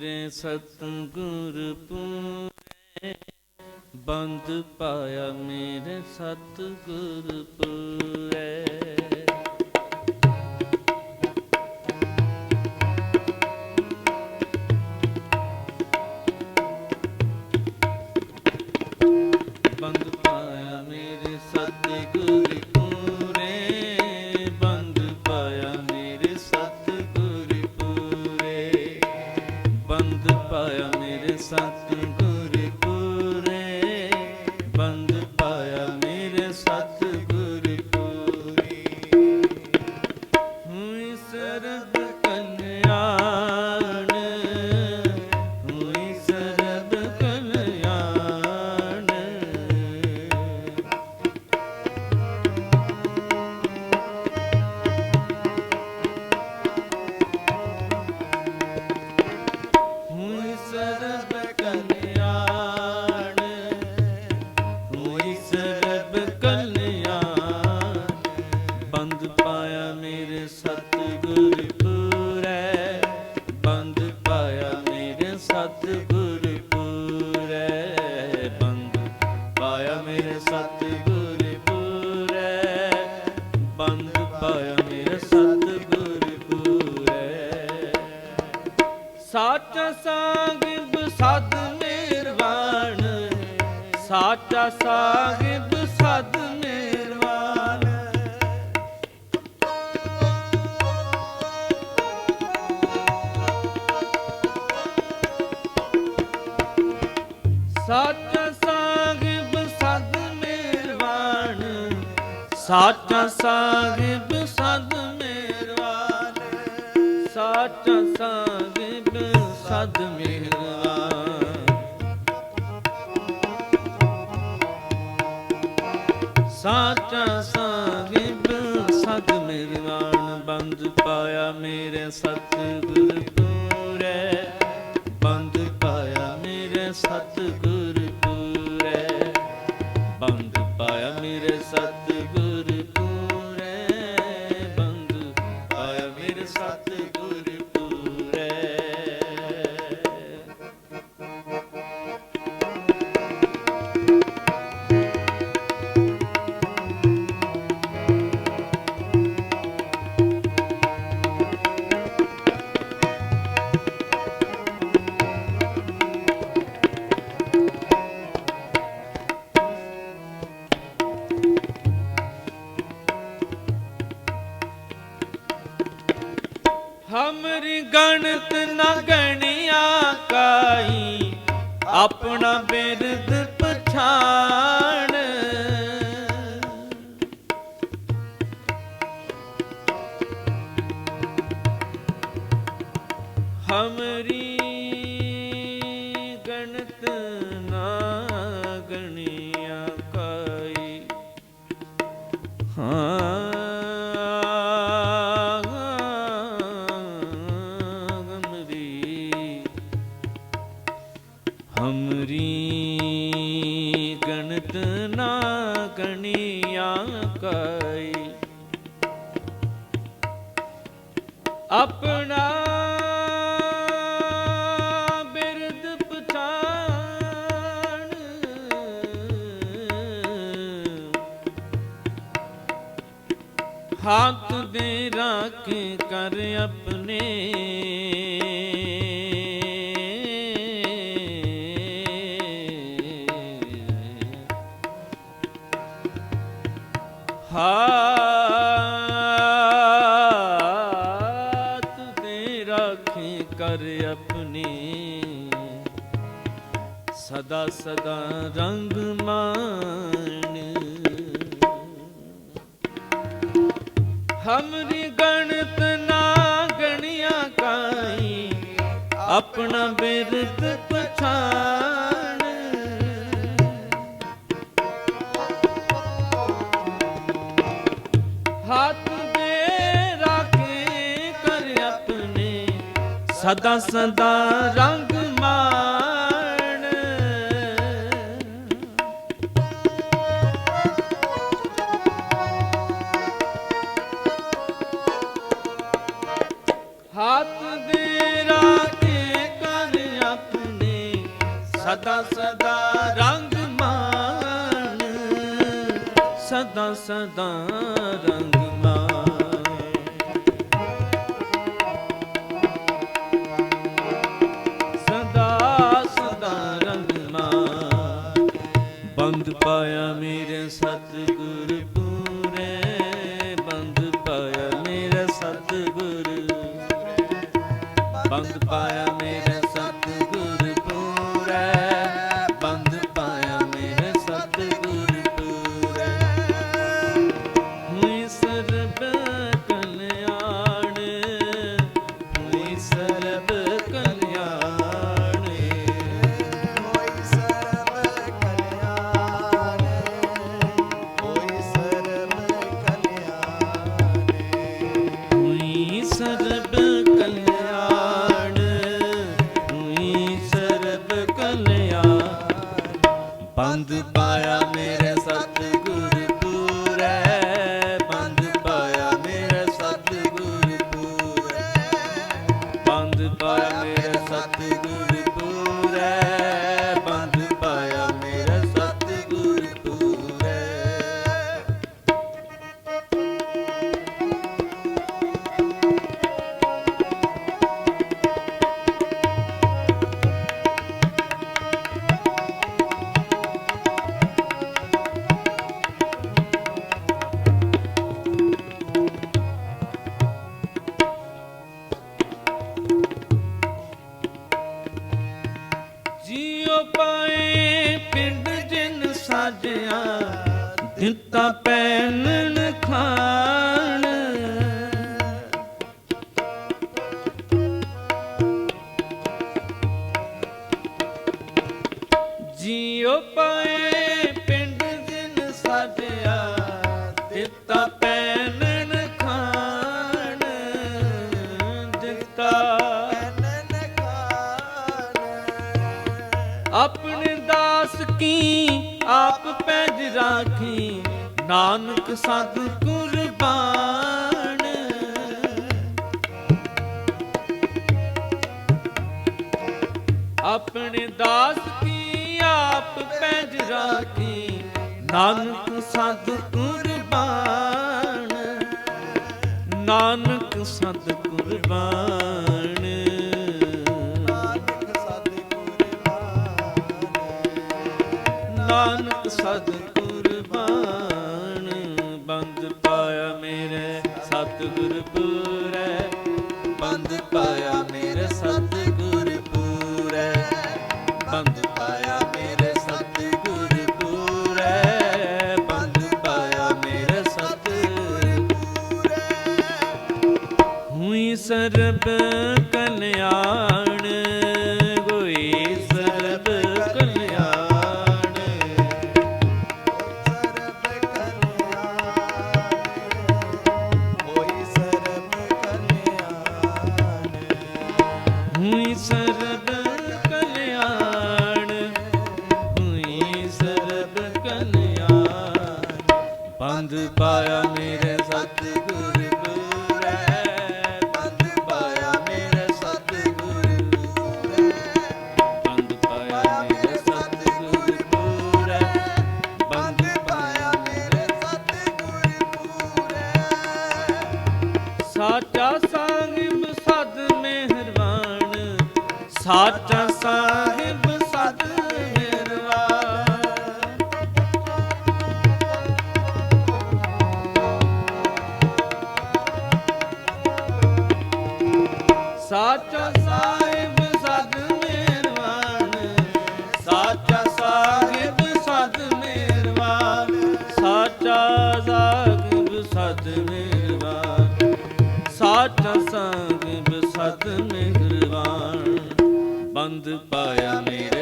ਮੇਰੇ ਸਤਿਗੁਰ ਪੂਰੇ। ਬੰਦ ਪਾਇਆ ਮੇਰੇ ਸਤਿਗੁਰ ਪੂਰੇ। ਸਤਿਗੁਰ ਪੂਰੈ ਬੰਦ ਪਾਇਆ ਮੇਰੇ ਸਤਿਗੁਰ ਪੂਰੈ ਬੰਦ ਪਾਇਆ ਮੇਰੇ ਸਤਿਗੁਰ ਪੂਰੈ। ਸਾਚਾ ਸਾਹਿਬ ਸਦ ਮਿਹਰਬਾਨ ਸਾਚਾ ਸਾਹਿਬ ਸੱਚ ਸਾਹਿਬ ਸਦ ਮਿਹਰਬਾਨ, ਸੱਚ ਸਾਹਿਬ ਸਦ ਮਿਹਰਬਾਨ, ਸੱਚ ਸਾਹਿਬ ਸਦ ਮਿਹਰਬਾਨ। ਸਾਚਾ ਸਾਹਿਬ ਸਦ ਮਿਹਰਬਾਨ, ਬੰਦ ਪਾਇਆ ਮੇਰੇ ਸਤਿਗੁਰ ਗਣਤ ਨਾ ਗਣਿਆ ਕਾਈ ਆਪਣਾ ਬਿਰਦ ਪਛਾਣ। ਹਮਰੀ ਹੱਥ ਦੇ ਰਾਖੇ ਕਰ ਆਪਣੇ। ਹਾਥ ਦੇ ਰਾਖੇ ਕਰ ਆਪਣੇ। ਸਦਾ ਸਦਾ ਰੰਗ ਮਾਣ ਹਮਰੀ ਗਣਤ ਨਾ ਗਣਿਆ ਕਾਈ ਆਪਣਾ ਬਿਰਦ ਪਛਾਣ ਹੱਥ ਦੇ ਰਾਖੇ ਕਰ ਆਪਣੇ ਸਦਾ ਸਦਾ ਰੰਗ ਮਾਣ ਸਦਾ ਸਦਾ ਰੰਗ ਮਾਨ ਸਦਾ ਸਦਾ ਰੰਗ ਮਾਨ ਸਦਾ ਸਦਾ ਰੰਗ ਮਾਨ ਬੰਦ ਪਾਇਆ ਮੇਰੇ ਸਤਿਗੁਰ ਪੂਰੇ। ਬੰਦ ਪਾਇਆ ਮੇਰੇ ਸਤਿਗੁਰ ਬੰਦ ਪਾਇਆ ਬੰਦ ਪਾਇਆ ਮੇਰੇ ਸਤਿਗੁਰ ਪੂਰੇ ਬੰਦ ਪਾਇਆ ਮੇਰੇ ਸਤਿਗੁਰ ਪੂਰੇ। ਬੰਦ ਪਾਇਆ ਮੇਰੇ ਸਤਿਗੁਰ ਨਾਨਕ ਸਤ ਕੁਰਬਾਨ। ਆਪਣੇ ਦਾਸ ਕੀ ਆਪ ਪੈਜ ਰਾਖੀ, ਨਾਨਕ ਸਦ ਕੁਰਬਾਨ। ਨਾਨਕ ਸਤ ਕੁਰਬਾਨ। ਨਾਨਕ ਸਤਿਗੁਰ ਨਾਨਕ ਸਦ ਸਤਿਗੁਰ ਪੂਰੈ ਬੰਦ ਪਾਇਆ ਮੇਰੇ ਸਤਿਗੁਰ ਪੂਰੈ ਬੰਦ ਪਾਇਆ ਮੇਰੇ ਸਤਿਗੁਰ ਪੂਰੈ ਬੰਦ ਪਾਇਆ ਮੇਰੇ ਸਤਿਗੁਰ ਹੁਈ ਸਰਬ ਸਾਹਿਬ ਸਦ ਮਿਹਰਬਾਨ ਸਾਚਾ ਸਾਹਿਬ ਸਦ ਮਿਹਰਬਾਨ ਬੰਦ ਪਾਇਆ ਮੇਰੇ